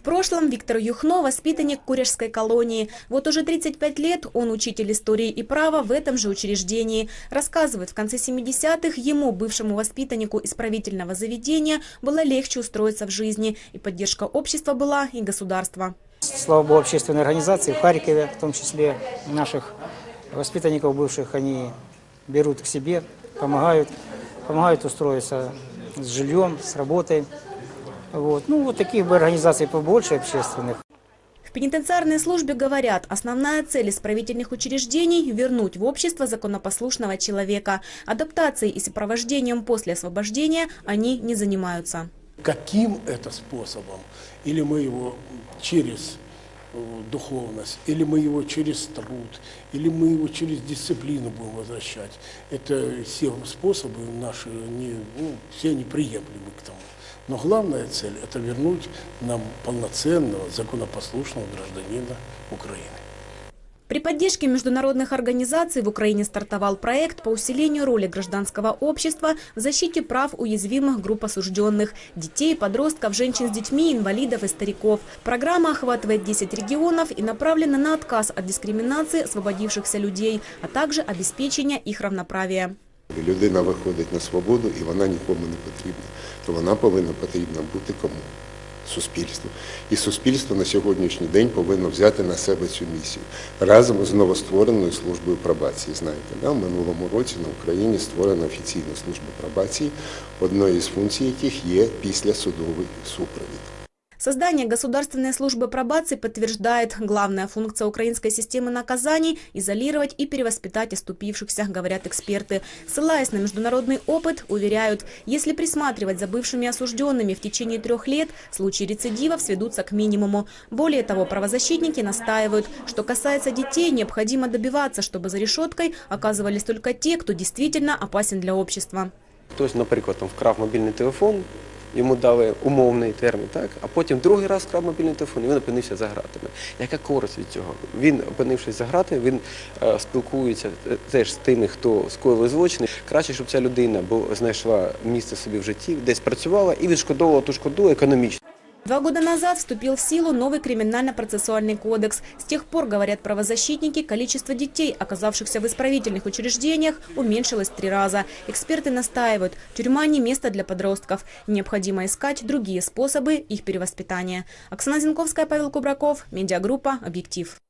В прошлом Виктор Юхно – воспитанник Курежской колонии. Вот уже 35 лет он учитель истории и права в этом же учреждении. Рассказывает, в конце 70-х ему, бывшему воспитаннику исправительного заведения, было легче устроиться в жизни. И поддержка общества была, и государства. Слава Богу, общественные организации в Харькове, в том числе наших воспитанников бывших, они берут к себе, помогают, помогают устроиться с жильем, с работой. Вот. Ну, вот таких бы организаций побольше общественных. В пенитенциарной службе говорят, основная цель исправительных учреждений – вернуть в общество законопослушного человека. Адаптацией и сопровождением после освобождения они не занимаются. Каким это способом? Или мы его через э, духовность, или мы его через труд, или мы его через дисциплину будем возвращать. Это все способы наши, не, ну, все неприемлемы к тому. Но главная цель – это вернуть нам полноценного, законопослушного гражданина Украины. При поддержке международных организаций в Украине стартовал проект по усилению роли гражданского общества в защите прав уязвимых групп осужденных – детей, подростков, женщин с детьми, инвалидов и стариков. Программа охватывает 10 регионов и направлена на отказ от дискриминации освободившихся людей, а также обеспечение их равноправия. Людина виходить на свободу і вона нікому не потрібна, то вона повинна потрібна бути кому? Суспільству. І суспільство на сьогоднішній день повинно взяти на себе цю місію разом з новоствореною службою пробації. Знаєте, да? в минулому році на Україні створена офіційна служба пробації, одною з функцій яких є післясудовий супровід. Создание государственной службы пробации подтверждает главная функция украинской системы наказаний – изолировать и перевоспитать оступившихся, говорят эксперты. Ссылаясь на международный опыт, уверяют, если присматривать за бывшими осужденными в течение трех лет, случаи рецидивов сведутся к минимуму. Более того, правозащитники настаивают, что касается детей, необходимо добиваться, чтобы за решеткой оказывались только те, кто действительно опасен для общества. Хтось, наприклад, там вкрав мобільний телефон, йому дали умовний термін, так? а потім другий раз вкрав мобільний телефон і він опинився за гратами. Яка користь від цього? Він, опинившись за гратами, він е, спілкується е, теж з тими, хто скоїли злочини. Краще, щоб ця людина бу- знайшла місце собі в житті, десь працювала і відшкодовувала ту шкоду економічно. Два года назад вступил в силу новый криминально-процессуальный кодекс. С тех пор, говорят правозащитники, количество детей, оказавшихся в исправительных учреждениях, уменьшилось в три раза. Эксперты настаивают, тюрьма не место для подростков. Необходимо искать другие способы их перевоспитания. Оксана Зинковская, Павел Кубраков, Медиагруппа «Объектив».